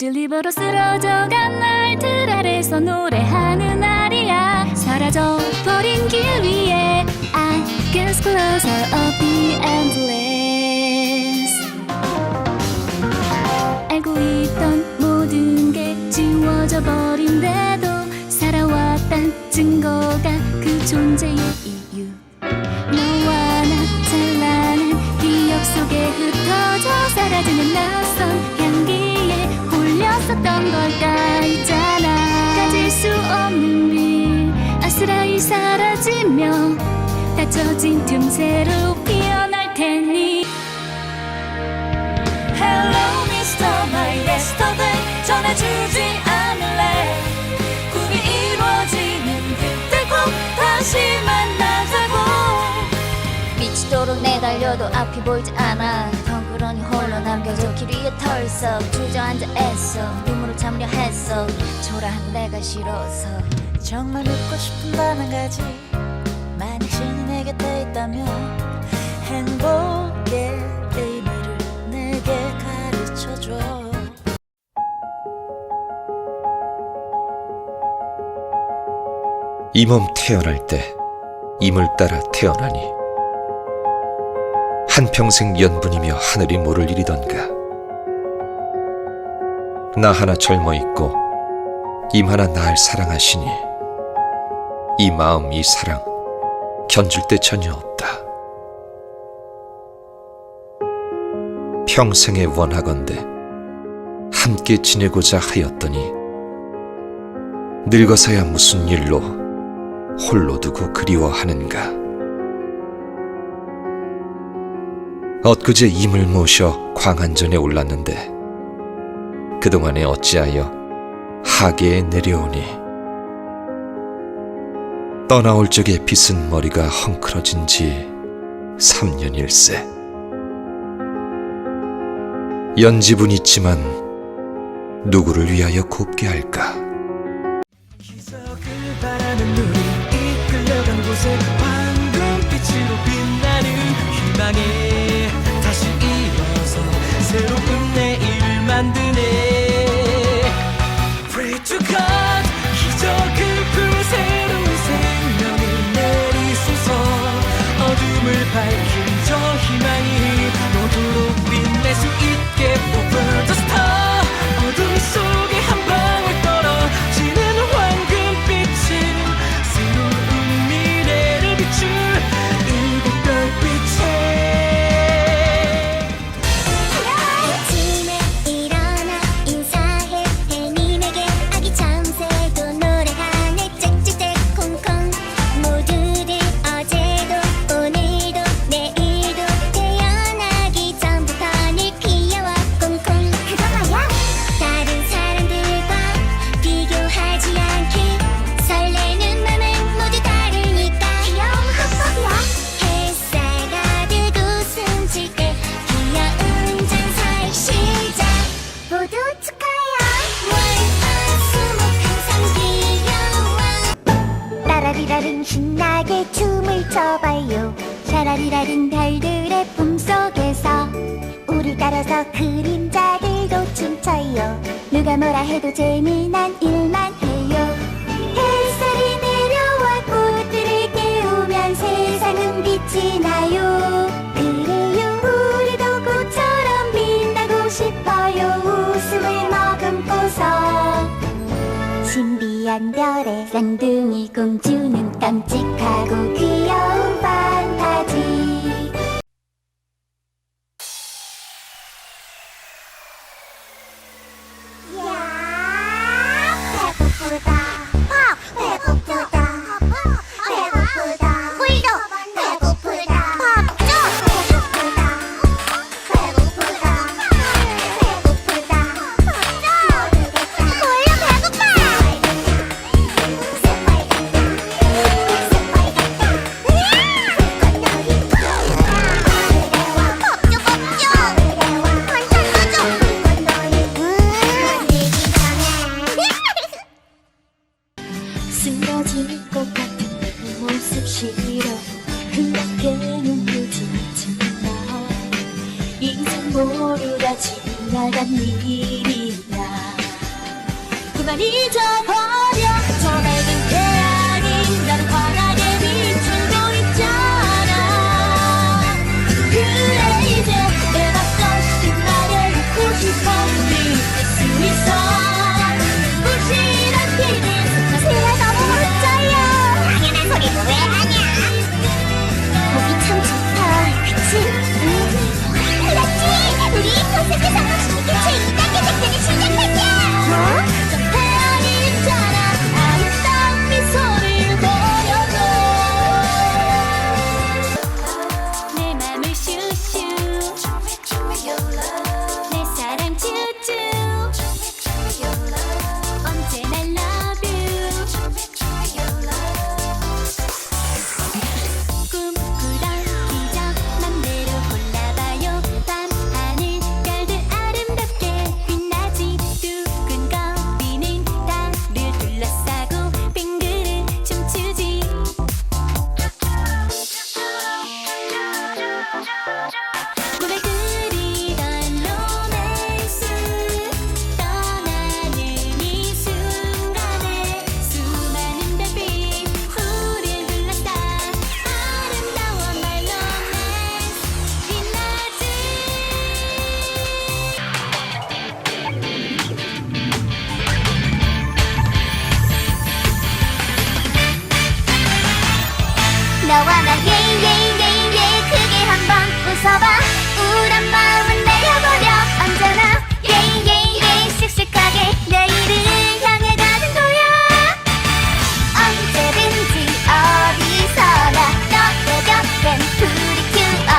일부러 쓰러져간 날들 아래서 노래하는 날이야 사라져버린 길 위에 I guess closer of the endless. 알고 있던 모든 게 지워져 버린데도 살아왔단 증거가 그 존재의 닫혀진 틈새로 피어날 테니. Hello Mr. My Yesterday. 전해주지 않을래? 꿈이 이루어지는 그때 꼭 다시 만나자고. 미치도록 내달려도 앞이 보이지 않아. 덩그러니 홀로 남겨져 길 위에 털썩 주저앉아 애써. 눈물을 참려 했어. 초라한 내가 싫어서. 정말 묻고 싶은 단한 가지 있다면 행복의 의미를 내게 가르쳐줘. 이 몸 태어날 때 임을 따라 태어나니 한평생 연분이며 하늘이 모를 일이던가. 나 하나 젊어 있고 임 하나 날 사랑하시니 이 마음 이 사랑 견줄 데 전혀 없다 평생에 원하건대 함께 지내고자 하였더니 늙어서야 무슨 일로 홀로 두고 그리워하는가. 엊그제 임을 모셔 광안전에 올랐는데 그동안에 어찌하여 하계에 내려오니 떠나올 적에 빗은 머리가 헝클어진 지 3년일세 연집은 있지만 누구를 위하여 곱게 할까? 일어서 새로운 내일을 만드네 어 따라리라링 신나게 춤을 춰봐요. 샤라리라링 별들의 품속에서 우리 따라서 그림자들도 춤춰요. 누가 뭐라 해도 재미난 일만 해요 웃음을 머금고서 신비한 별의 쌍둥이 공주는 깜찍하고 귀여운 판타지 쓰러질 것 같은 내 모습 싫어. 그렇게 눈부지 않지마. 인생 모두가 지나간 일이야 그만 잊어버 나 예예예예 크게 한번 웃어봐. 우울한 마음은 내려버려. 언제나 예예예 씩씩하게 내일을 향해 가는 거야. 언제든지 어디서나 너의 곁엔 불이 큐어.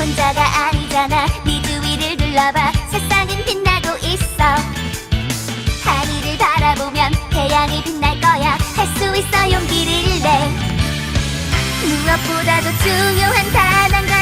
혼자가 아니잖아. 네 주위를 둘러봐. 세상은 빛나고 있어. 하늘을 바라보면 태양이 빛날 거야. 할 수 있어 용기를 내 무엇보다도 중요한 단한 가?